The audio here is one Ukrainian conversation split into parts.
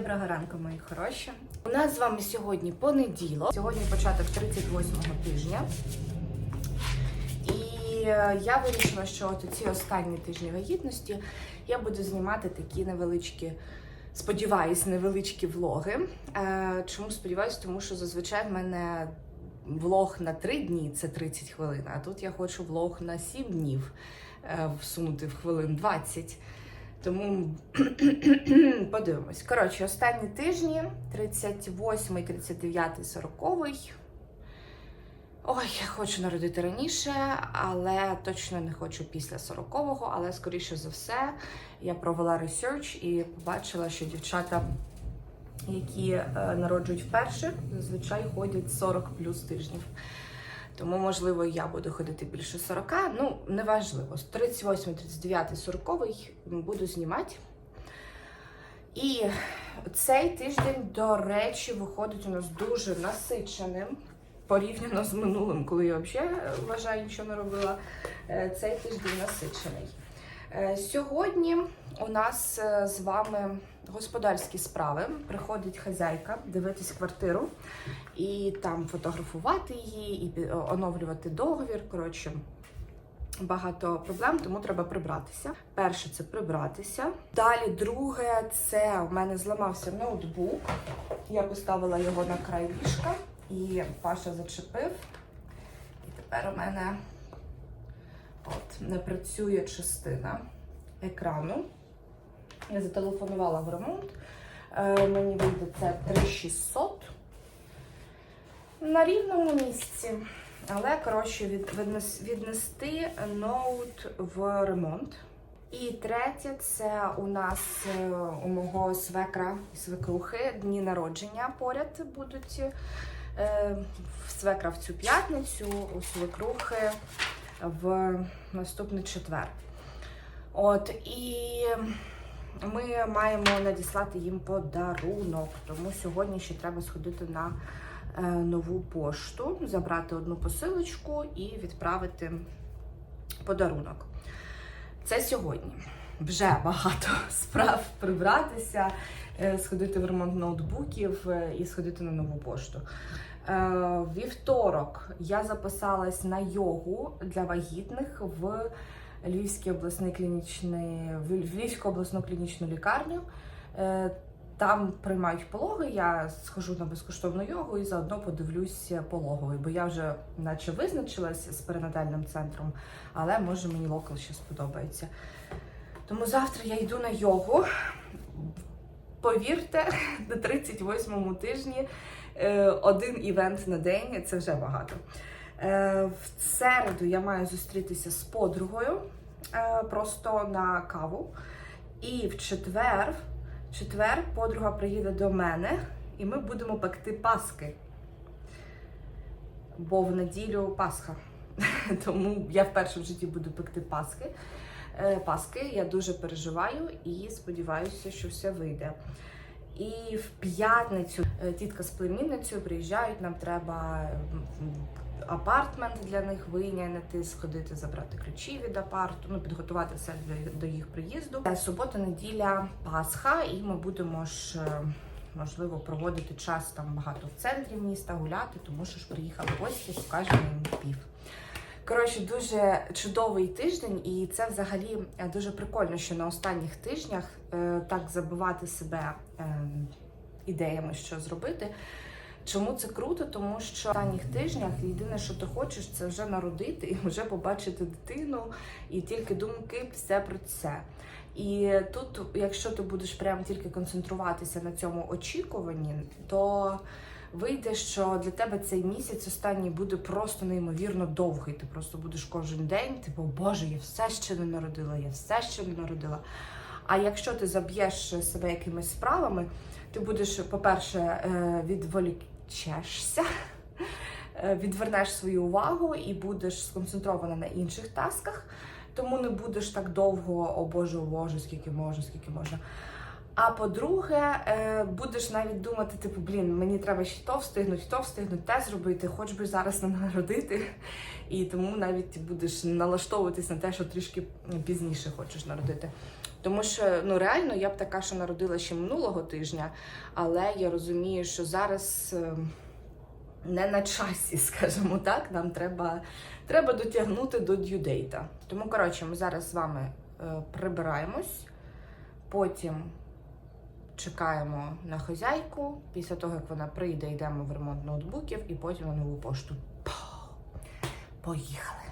Доброго ранку, мої хороші. У нас з вами сьогодні понеділок. Сьогодні початок 38-го тижня. І е, я вирішила, що от ці останні тижні вагітності я буду знімати такі невеличкі, сподіваюсь, невеличкі влоги. Е, Чому сподіваюсь? Тому що зазвичай в мене влог на 3 дні це 30 хвилин, а тут я хочу влог на 7 днів е, всунути в хвилин 20. Тому подивимось. Коротше, останні тижні 38, 39, 40. Ой, я хочу народити раніше, але точно не хочу після 40-го. Але скоріше за все, я провела ресерч і побачила, що дівчата, які е, народжують вперше, зазвичай ходять 40 плюс тижнів. Тому, можливо, я буду ходити більше 40. Ну, неважливо. З 38, 39, 40 буду знімати. І цей тиждень, до речі, виходить у нас дуже насиченим. Порівняно з минулим, коли я взагалі вважаю, нічого не робила. Е, Цей тиждень насичений. Е, Сьогодні у нас е, з вами господарські справи. Приходить хазяйка дивитись квартиру і там фотографувати її, і оновлювати договір. Коротше, багато проблем, тому треба прибратися. Перше це прибратися. Далі, друге, це у мене зламався ноутбук. Я поставила його на край ліжка, і Паша зачепив. І тепер у мене от не працює частина екрану. Я зателефонувала в ремонт. Е, мені вийде це 3600 на рівному місці. Але, коротше, від, віднес- віднести ноут в ремонт. І третє, це у нас е, у мого свекра і свекрухи дні народження поряд будуть. Е, свекра в цю п'ятницю, у свекрухи в наступний четвер. От і ми маємо надіслати їм подарунок, тому сьогодні ще треба сходити на е, нову пошту, забрати одну посилочку і відправити подарунок. Це сьогодні. Вже багато справ прибратися, е, сходити в ремонт ноутбуків е, і сходити на нову пошту. Е, Вівторок я записалась на йогу для вагітних в Львівський обласний клінічний, Львівську обласну клінічну лікарню. Е, Там приймають пологи, я схожу на безкоштовну йогу і заодно подивлюсь пологовий, бо я вже наче визначилась з перинатальним центром, але може мені локал ще сподобається. Тому завтра я йду на йогу. Повірте, на 38-му тижні один івент на день це вже багато. Е, В середу я маю зустрітися з подругою е, просто на каву. І в четвер, в четвер подруга приїде до мене, і ми будемо пекти паски. Бо в неділю Пасха. Тому я вперше в житті буду пекти паски. Е, Паски. Я дуже переживаю і сподіваюся, що все вийде. І в п'ятницю е, тітка з племінницею приїжджають. Нам треба апартмент для них вийняти, сходити, забрати ключі від апарту, ну підготувати все для до їх приїзду. Е, Субота, неділя, Пасха, і ми будемо ж. е, Можливо, проводити час там багато в центрі міста, гуляти, тому що ж приїхали гості, покажемо їм пів. Коротше, дуже чудовий тиждень, і це взагалі е, дуже прикольно, що на останніх тижнях е, так забивати себе е, ідеями, що зробити. Чому це круто? Тому що в останніх тижнях єдине, що ти хочеш, це вже народити і вже побачити дитину, і тільки думки все про це. І тут, якщо ти будеш прям тільки концентруватися на цьому очікуванні, то вийде, що для тебе цей місяць останній буде просто неймовірно довгий. Ти просто будеш кожен день, типу, Боже, я все ще не народила, я все ще не народила. А якщо ти заб'єш себе якимись справами, ти будеш, по-перше, е, відволічешся, е, відвернеш свою увагу і будеш сконцентрована на інших тасках, тому не будеш так довго, о Боже, о Боже, скільки можна, скільки можна. А по-друге, е, будеш навіть думати, типу, блін, мені треба ще то встигнути, то встигнути, те зробити, хоч би зараз не народити. І тому навіть ти будеш налаштовуватись на те, що трішки пізніше хочеш народити. Тому що ну реально я б така, що народила ще минулого тижня, але я розумію, що зараз е, не на часі, скажімо так. Нам треба, треба дотягнути до дюдейта. Тому, коротше, ми зараз з вами е, прибираємось, потім чекаємо на хазяйку. Після того, як вона прийде, йдемо в ремонт ноутбуків і потім на нову пошту. Поїхали!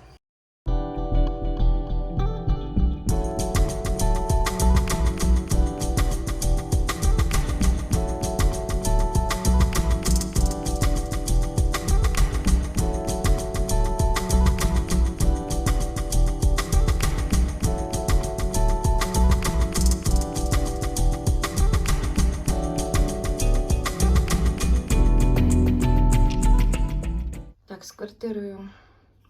Квартирою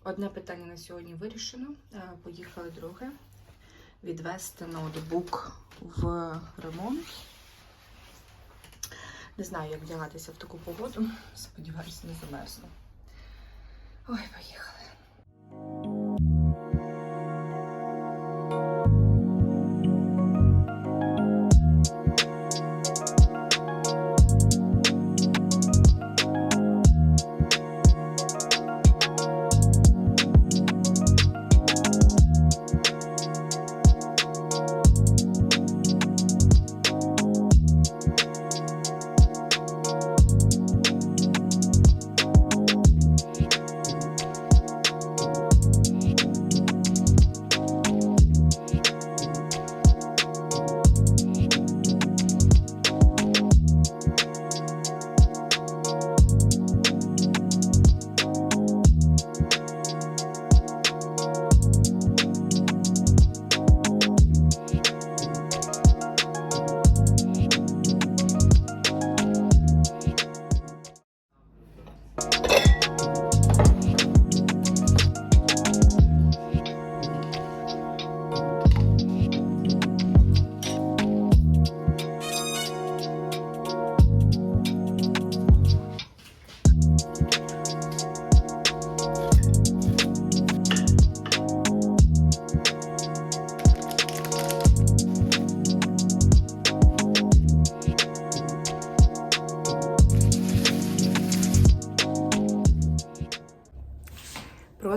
одне питання на сьогодні вирішено. Е, Поїхали друге. Відвести ноутбук в ремонт. Не знаю, як вдягатися в таку погоду. Сподіваюся, не замерзну. Ой, поїхали.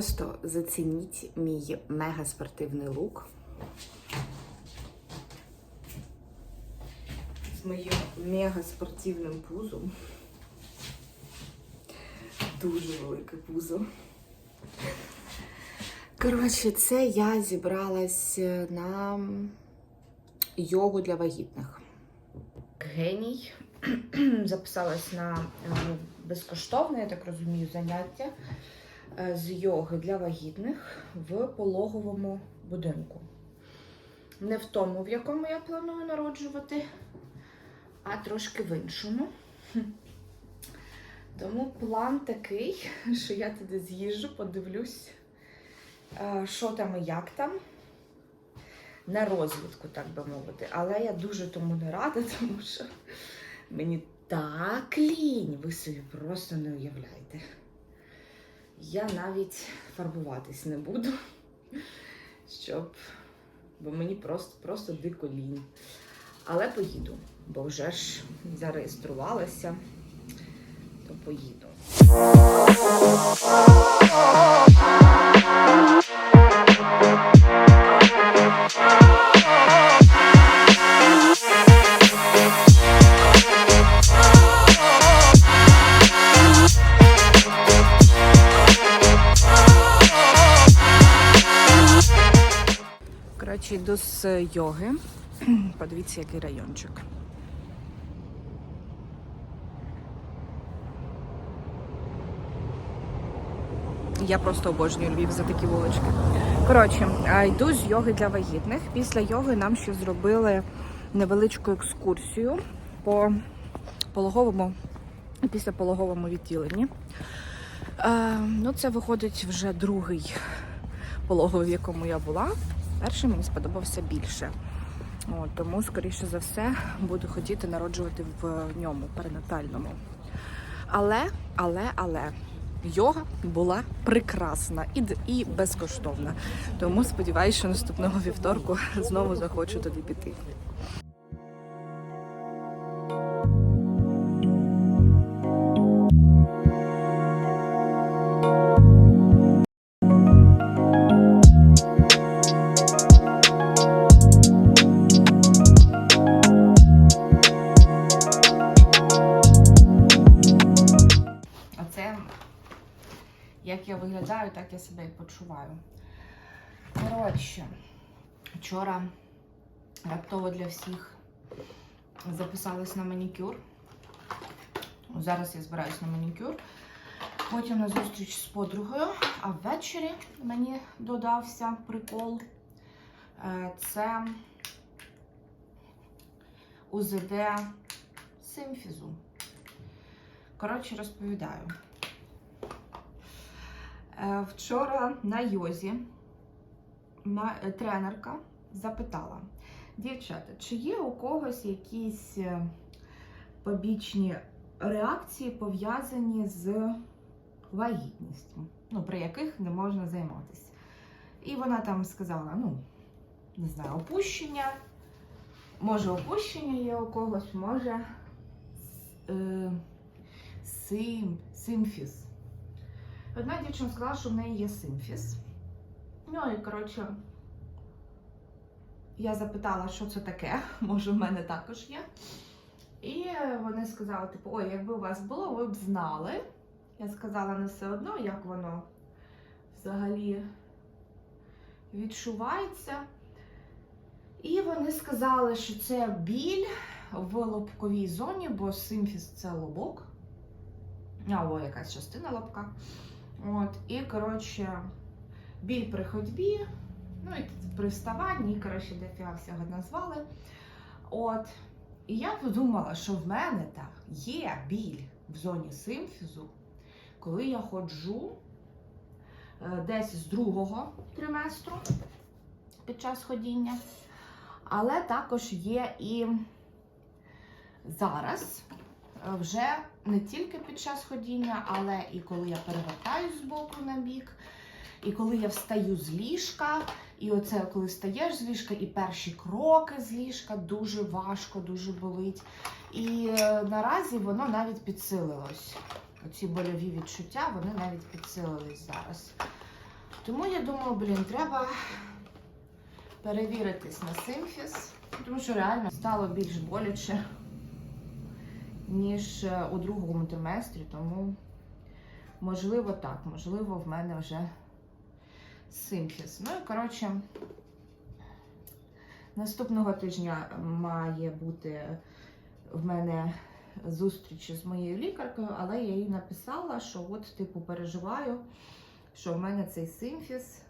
Просто зацініть мій мегаспортивний лук. З моїм мегаспортивним пузом. Дуже велике пузо. Коротше, це я зібралась на йогу для вагітних. Геній. Записалась на е, безкоштовне, я так розумію, заняття е, з йоги для вагітних в пологовому будинку. Не в тому, в якому я планую народжувати, а трошки в іншому. Тому план такий, що я туди з'їжджу, подивлюсь, е, що там і як там. На розвідку, так би мовити. Але я дуже тому не рада, тому що мені так лінь, ви собі просто не уявляєте. Я навіть фарбуватись не буду, щоб. Бо мені просто, просто дико лінь. Але поїду, бо вже ж зареєструвалася, то поїду. Коротше, йду з йоги. Подивіться, який райончик. Я просто обожнюю Львів за такі вулички. Коротше, йду з йоги для вагітних. Після йоги нам ще зробили невеличку екскурсію по пологовому і післяпологовому відділенні. Ну, це виходить вже другий пологовий, в якому я була. Перший мені сподобався більше. От, тому, скоріше за все, буду хотіти народжувати в ньому перинатальному. Але, але, але Йога була прекрасна і, і безкоштовна. Тому сподіваюся, що наступного вівторку знову захочу туди піти. Так я себе і почуваю. Коротше, вчора раптово для всіх записалась на манікюр. Зараз я збираюсь на манікюр. Потім на зустріч з подругою, а ввечері мені додався прикол. Е, Це УЗД симфізу. Коротше, розповідаю. Е, Вчора на йозі е, тренерка запитала: дівчата, чи є у когось якісь е, побічні реакції пов'язані з вагітністю, ну, при яких не можна займатися? І вона там сказала: ну, не знаю, опущення. Може, опущення є у когось, може. Е, сим, симфіз. Одна дівчина сказала, що в неї є симфіз. Ну і коротше, я запитала, що це таке, може в мене також є. І вони сказали, типу, ой, якби у вас було, ви б знали. Я сказала не все одно, як воно взагалі відчувається. І вони сказали, що це біль в лобковій зоні, бо симфіз це лобок або якась частина лобка. От, і, коротше, біль при ходьбі, ну і при вставанні, коротше, дофіга всього назвали. От. І я подумала, що в мене так є біль в зоні симфізу, коли я ходжу е, десь з другого триместру під час ходіння. Але також є і зараз вже не тільки під час ходіння, але і коли я перевертаюсь з боку на бік, і коли я встаю з ліжка, і оце коли встаєш з ліжка, і перші кроки з ліжка дуже важко, дуже болить. І е, наразі воно навіть підсилилось. Оці больові відчуття, вони навіть підсилились зараз. Тому я думаю, блін, треба перевіритись на симфіз, тому що реально стало більш боляче ніж е, у другому триместрі, тому можливо так, можливо, в мене вже симфіз. Ну і коротше, наступного тижня має бути в мене зустріч з моєю лікаркою, але я їй написала, що от, типу, переживаю, що в мене цей симфіз.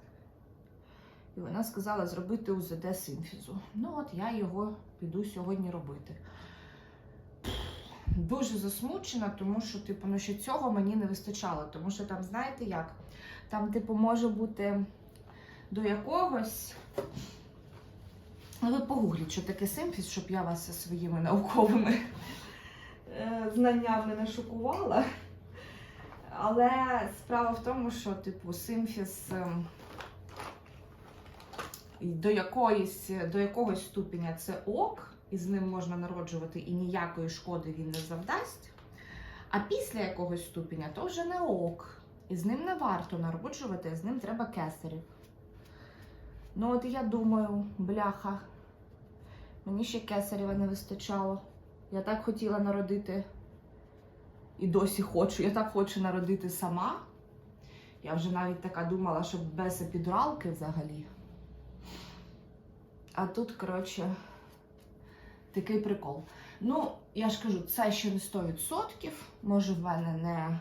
І вона сказала зробити УЗД симфізу. Ну, от я його піду сьогодні робити дуже засмучена, тому що, типу, ну ще цього мені не вистачало. Тому що там, знаєте як? Там, типу, може бути до якогось. Ну, ви погугліть, що таке симфіз, щоб я вас своїми науковими е, знаннями не шокувала. Але справа в тому, що, типу, симфіз ем, до якоїсь, до якогось ступеня це ок, і з ним можна народжувати, і ніякої шкоди він не завдасть. А після якогось ступеня то вже не ок. І з ним не варто народжувати, з ним треба кесарів. Ну, от я думаю, бляха, мені ще кесарєва не вистачало. Я так хотіла народити, і досі хочу. Я так хочу народити сама. Я вже навіть така думала, що без епідуралки взагалі. А тут, коротше, такий прикол. Ну, я ж кажу, це ще не 100%. Може, в мене не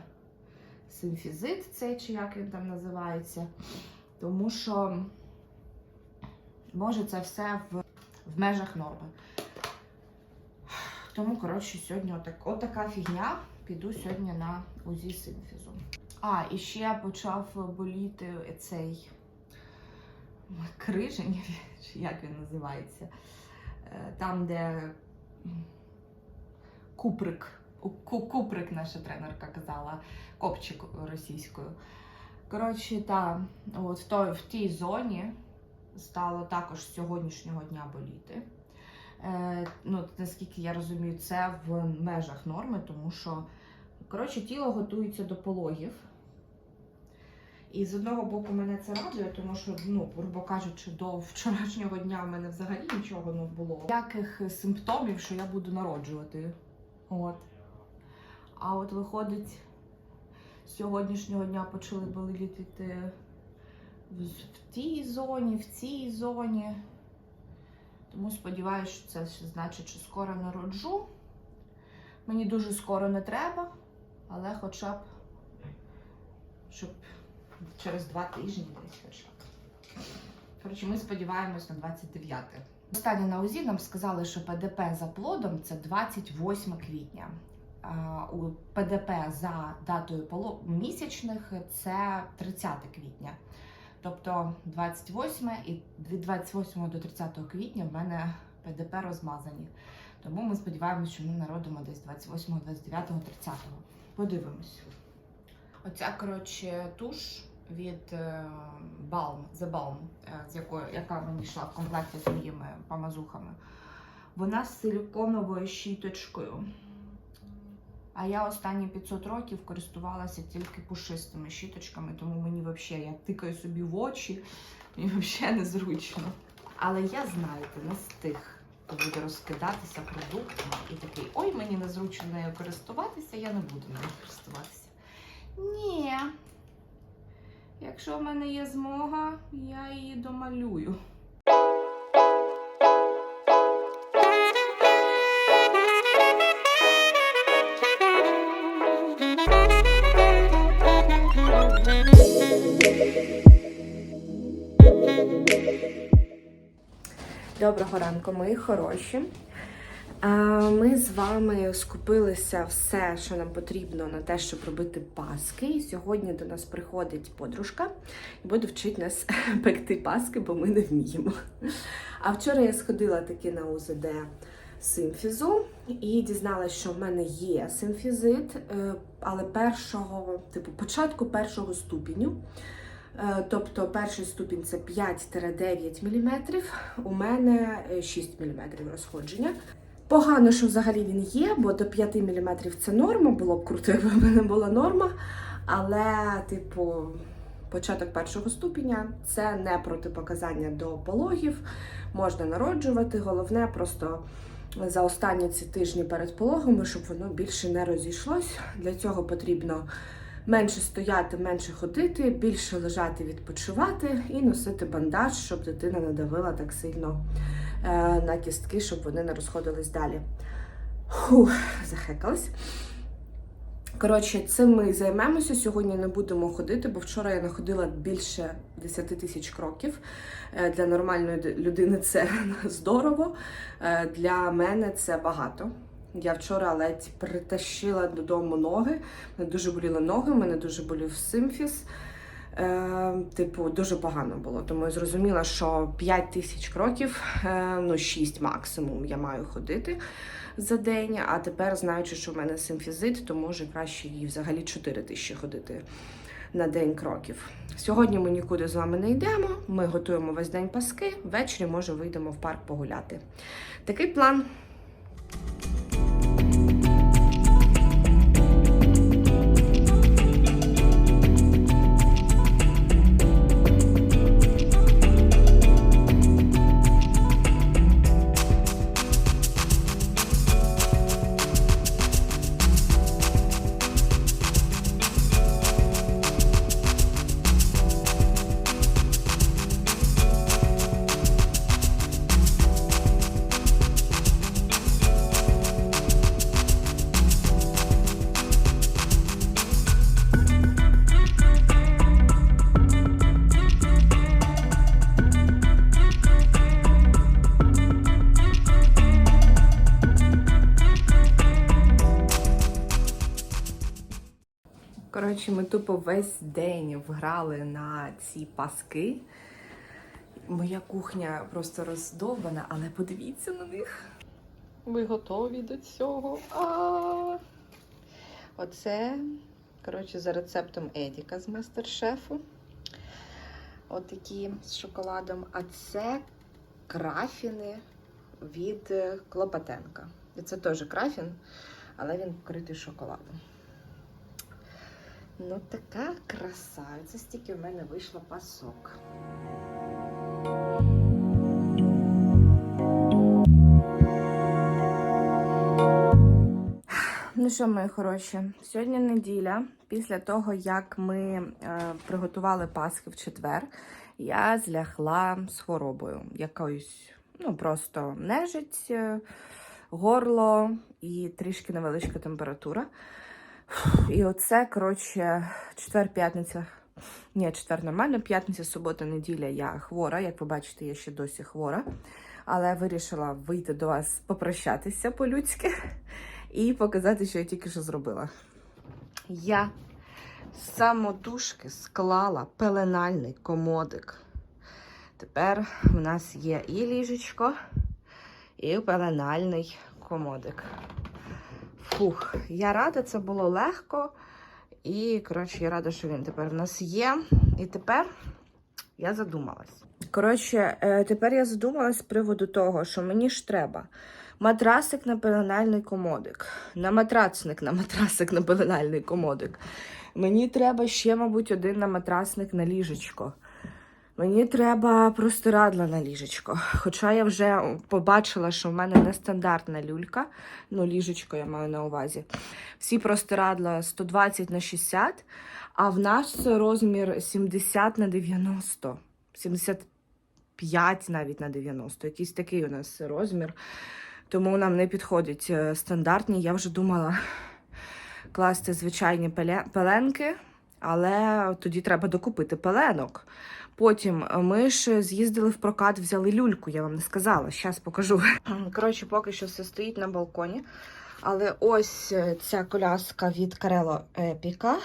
симфізит цей, чи як він там називається. Тому що, може, це все в, в межах норми. Тому, коротше, сьогодні отак, отака фігня. Піду сьогодні на УЗІ симфізу. А, і ще почав боліти цей крижень, чи як він називається. Е, Там, де куприк Куприк, наша тренерка казала, копчик російською. Коротше, та, от в, той, в тій зоні стало також з сьогоднішнього дня боліти. Е, ну, наскільки я розумію, це в межах норми, тому що коротше, тіло готується до пологів. І з одного боку мене це радує, тому що, ну, грубо кажучи, до вчорашнього дня в мене взагалі нічого не було. Ніяких симптомів, що я буду народжувати. От. А от виходить, з сьогоднішнього дня почали боліти в, тій зоні, в цій зоні. Тому сподіваюся, що це значить, що скоро народжу. Мені дуже скоро не треба, але хоча б щоб через два тижні десь хоча. Коротше, ми сподіваємось на 29. Останнє на УЗІ нам сказали, що ПДП за плодом це 28 квітня. У ПДП за датою місячних це 30 квітня. Тобто 28 і від 28 до 30 квітня в мене ПДП розмазані. Тому ми сподіваємося, що ми народимо десь 28, 29, 30. Подивимось. Оця, коротше, туш від е, Balm, The Balm, е, з якою, яка мені йшла в комплекті з моїми помазухами. Вона з силіконовою щіточкою. А я останні 500 років користувалася тільки пушистими щіточками, тому мені взагалі я тикаю собі в очі, мені взагалі незручно. Але я, знаєте, не з тих, хто буде розкидатися продуктами і такий, ой, мені незручно нею користуватися, я не буду нею користуватися. Ні. Якщо в мене є змога, я її домалюю. Доброго ранку, мої хороші. Ми з вами скупилися все, що нам потрібно на те, щоб робити паски. І сьогодні до нас приходить подружка і буде вчити нас пекти паски, бо ми не вміємо. А вчора я сходила таки на УЗД симфізу і дізналася, що в мене є симфізит, е, але першого, типу, початку першого ступеню. Е, Тобто перший ступінь це 5-9 мм, у мене е, 6 мм розходження. Погано, що взагалі він є, бо до 5 мм це норма, було б круто, якби в мене була норма. Але, типу, початок першого ступеня це не протипоказання до пологів, можна народжувати. Головне просто за останні ці тижні перед пологами, щоб воно більше не розійшлось. Для цього потрібно менше стояти, менше ходити, більше лежати, відпочивати і носити бандаж, щоб дитина не давила так сильно на кістки, щоб вони не розходились далі. Фух, захекалась. Коротше, цим ми займемося. Сьогодні не будемо ходити, бо вчора я находила більше 10 тисяч кроків. Е, Для нормальної людини це здорово. Е, Для мене це багато. Я вчора ледь притащила додому ноги. Мене дуже боліли ноги, мене дуже болів симфіз. Е, типу, дуже погано було. Тому я зрозуміла, що 5 тисяч кроків, е, ну 6 максимум я маю ходити за день. А тепер, знаючи, що в мене симфізит, то може краще їй взагалі 4 тисячі ходити на день кроків. Сьогодні ми нікуди з вами не йдемо. Ми готуємо весь день паски. Ввечері, може, вийдемо в парк погуляти. Такий план. Коротше, ми тупо весь день вграли на ці паски. Моя кухня просто роздовбана, але подивіться на них. Ви готові до цього? А Оце, коротше, за рецептом Едіка з мастер-шефу. От такі з шоколадом. А це крафіни від Клопотенка. І це теж крафін, але він покритий шоколадом. Ну, така краса. Це стільки в мене вийшло пасок. Ну що, мої хороші, сьогодні неділя. Після того, як ми е, приготували Пасхи в четвер, я злягла з хворобою. Якоюсь, ну просто нежить, е, горло і трішки невеличка температура. І оце, коротше, четвер-п'ятниця. Ні, четвер нормально, п'ятниця, субота, неділя я хвора. Як ви бачите, я ще досі хвора. Але вирішила вийти до вас попрощатися по-людськи і показати, що я тільки що зробила. Я самотужки склала пеленальний комодик. Тепер в нас є і ліжечко, і пеленальний комодик. Фух, я рада, це було легко. І, коротше, я рада, що він тепер в нас є. І тепер я задумалась. Коротше, е, тепер я задумалась з приводу того, що мені ж треба матрасик на пеленальний комодик, на матрацник на матрасик на пеленальний комодик. Мені треба ще, мабуть, один на матрасник на ліжечко. Мені треба простирадла на ліжечко. Хоча я вже побачила, що в мене нестандартна люлька, ну, ліжечко я маю на увазі. Всі простирадла 120 на 60, а в нас розмір 70 на 90. 75 навіть на 90. Якийсь такий у нас розмір. Тому нам не підходять е, стандартні. Я вже думала класти звичайні пеленки, але тоді треба докупити пеленок. Потім е, ми ж з'їздили в прокат, взяли люльку, я вам не сказала. Зараз покажу. Коротше, поки що все стоїть на балконі. Але ось е, ця коляска від Карело Епіка.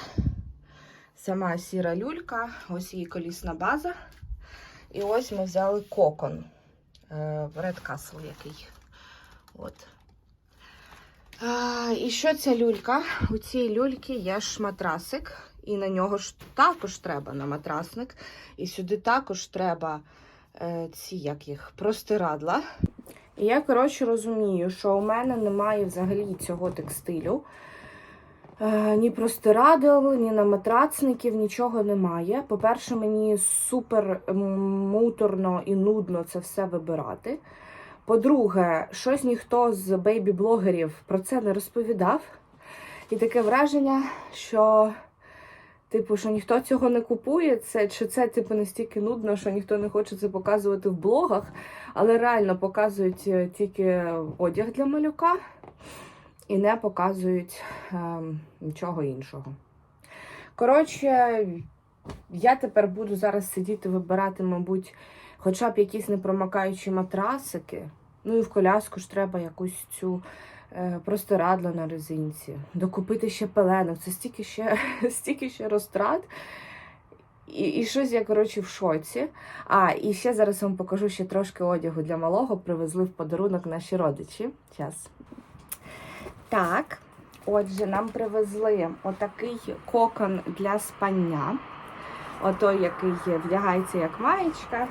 Сама сіра люлька, ось її колісна база. І ось ми взяли кокон. е, Red Castle який. От. А, і що ця люлька? У цій люльки є ж матрасик, і на нього ж також треба на матрасник. І сюди також треба е, ці як їх, простирадла. І я, коротше, розумію, що у мене немає взагалі цього текстилю. Е, ні простирадл, ні на матрацників, нічого немає. По-перше, мені супер муторно і нудно це все вибирати. По-друге, щось ніхто з бейбі-блогерів про це не розповідав. І таке враження, що, типу, що ніхто цього не купує, це, чи це типу, настільки нудно, що ніхто не хоче це показувати в блогах, але реально показують е, тільки одяг для малюка і не показують ем, нічого іншого. Коротше, я тепер буду зараз сидіти, вибирати, мабуть, хоча б якісь непромокаючі матрасики. Ну і в коляску ж треба якусь цю е, простирадло на резинці. Докупити ще пеленок. Це стільки ще, стільки ще розтрат. І, і щось я, коротше, в шоці. А, і ще зараз вам покажу ще трошки одягу для малого. Привезли в подарунок наші родичі. Зараз. Так, отже, нам привезли отакий кокон для спання. Отой, який вдягається як маєчка.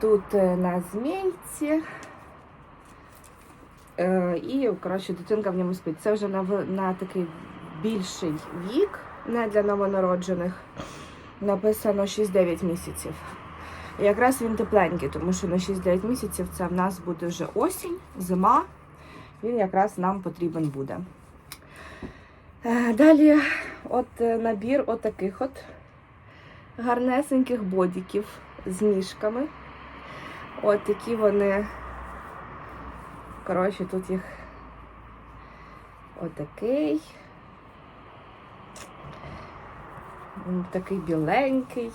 Тут е, на змійці. Е, і, коротше, дитинка в ньому спить. Це вже на, на такий більший вік, не для новонароджених. Написано 6-9 місяців. І якраз він тепленький, тому що на 6-9 місяців це в нас буде вже осінь, зима. Він якраз нам потрібен буде. Е, Далі от е, набір отаких от гарнесеньких бодіків з ніжками. От такі вони. Коротше, тут їх отакий. Такий біленький.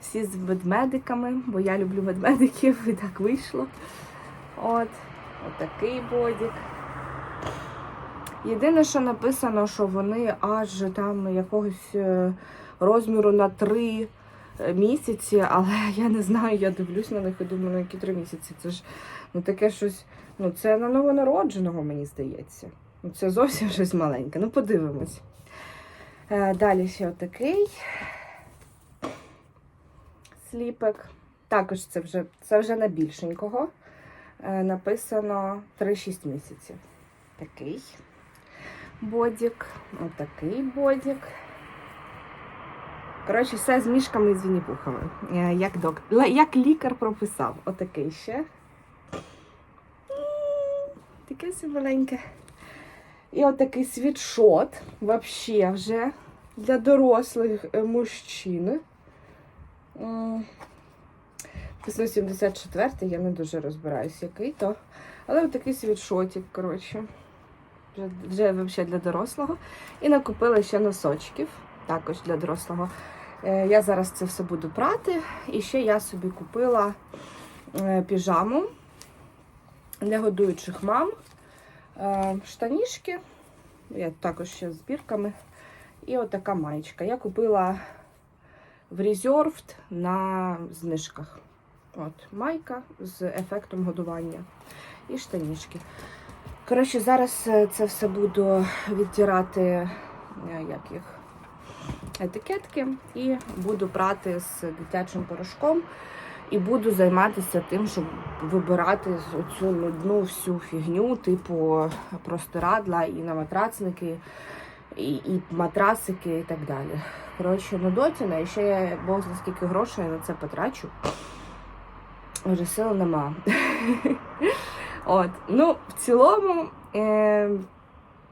Всі з ведмедиками, бо я люблю ведмедиків, і так вийшло. От, отакий бодік. Єдине, що написано, що вони аж там якогось е, розміру на три е, місяці, але я не знаю, я дивлюсь на них і думаю, ну які три місяці. Це ж ну таке щось, ну це на новонародженого, мені здається. Ну, Це зовсім щось маленьке. Ну, подивимось. Е, Далі ще отакий сліпик. Також це вже, це вже на більшенького. Е, Написано 3-6 місяців. Такий бодік, отакий бодік. Коротше, все з мішками і з вініпухами. Е, Як, док... як лікар прописав. Отакий ще. Таке все маленьке. І отакий світшот. Вообще вже для дорослих е, мужчин. М, Написано 74 я не дуже розбираюсь, який то. Але отакий світшотик, коротше. Вже, вже взагалі для дорослого. І накупила ще носочків, також для дорослого. Е, Я зараз це все буду прати. І ще я собі купила е, піжаму для годуючих мам. Е, Штанішки. Я також ще з бірками. І отака маєчка. Я купила в Reserved на знижках. От, майка з ефектом годування і штанішки. Коротше, зараз е, це все буду відтирати е, як їх, етикетки і буду прати з дитячим порошком. І буду займатися тим, щоб вибирати оцю нудну всю фігню, типу простирадла і на матрацники, і, і матрасики, і так далі. Коротше, нудотіна, і ще я бог за скільки грошей на це потрачу. Вже сил нема. От, ну, в цілому, е,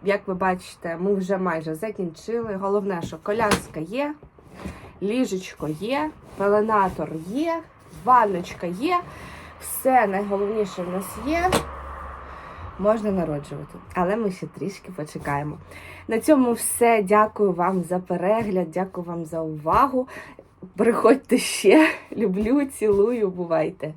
як ви бачите, ми вже майже закінчили. Головне, що коляска є, ліжечко є, пеленатор є, ванночка є. Все найголовніше в нас є. Можна народжувати, але ми ще трішки почекаємо. На цьому все. Дякую вам за перегляд, дякую вам за увагу. Приходьте ще. Люблю, цілую, бувайте.